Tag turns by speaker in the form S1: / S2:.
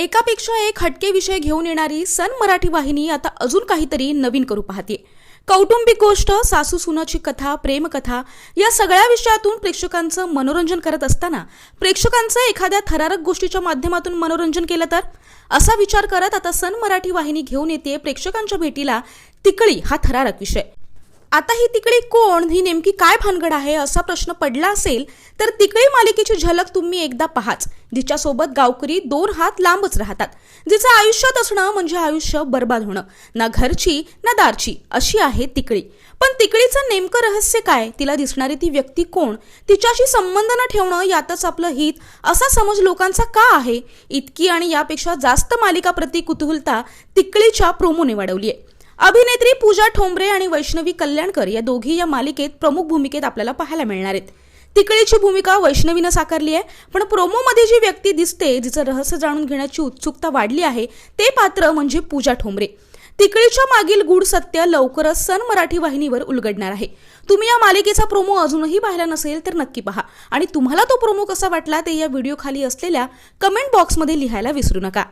S1: एकापेक्षा एक हटके विषय घेऊन येणारी सन मराठी वाहिनी आता अजून काहीतरी नवीन करू पाहते. कौटुंबिक गोष्ट सासू सुनाची कथा प्रेमकथा या सगळ्या विषयातून प्रेक्षकांचं मनोरंजन करत असताना प्रेक्षकांचं एखाद्या थरारक गोष्टीच्या माध्यमातून मनोरंजन केलं तर? असा विचार करत आता सन मराठी वाहिनी घेऊन येते प्रेक्षकांच्या भेटीला तिकळी हा थरारक विषय. आता ही तिकडे कोण ही नेमकी काय भानगड आहे असा प्रश्न पडला असेल तर तिकडे मालिकेची झलक तुम्ही एकदा पहाच जिच्यासोबत गावकरी दोन हात लांबच राहतात जिचं आयुष्यात असणं म्हणजे आयुष्य बर्बाद होणं ना घरची ना दारची अशी आहे तिकडी. पण तिकडीचं नेमकं रहस्य काय? तिला दिसणारी ती व्यक्ती कोण? तिच्याशी संबंध न ठेवणं यातच आपलं हित असा समज लोकांचा का आहे? इतकी आणि यापेक्षा जास्त मालिकाप्रती कुतूहलता तिकडीच्या प्रोमोने वाढवली आहे अभिनेत्री पूजा ठोंबरे आणि वैष्णवी कल्याणकर या दोघी या मालिकेत प्रमुख भूमिकेत आपल्याला पाहायला मिळणार आहेत. तिकडीची भूमिका वैष्णवीनं साकारली आहे पण प्रोमोमध्ये जी व्यक्ती दिसते जिचं रहस्य जाणून घेण्याची उत्सुकता वाढली आहे ते पात्र म्हणजे पूजा ठोंबरे. तिकडीच्या मागील गूढ सत्य लवकरच सन मराठी वाहिनीवर उलगडणार आहे. तुम्ही या मालिकेचा प्रोमो अजूनही पाहिला नसेल तर नक्की पहा. आणि तुम्हाला तो प्रोमो कसा वाटला ते या व्हिडिओ खाली असलेल्या कमेंट बॉक्समध्ये लिहायला विसरू नका.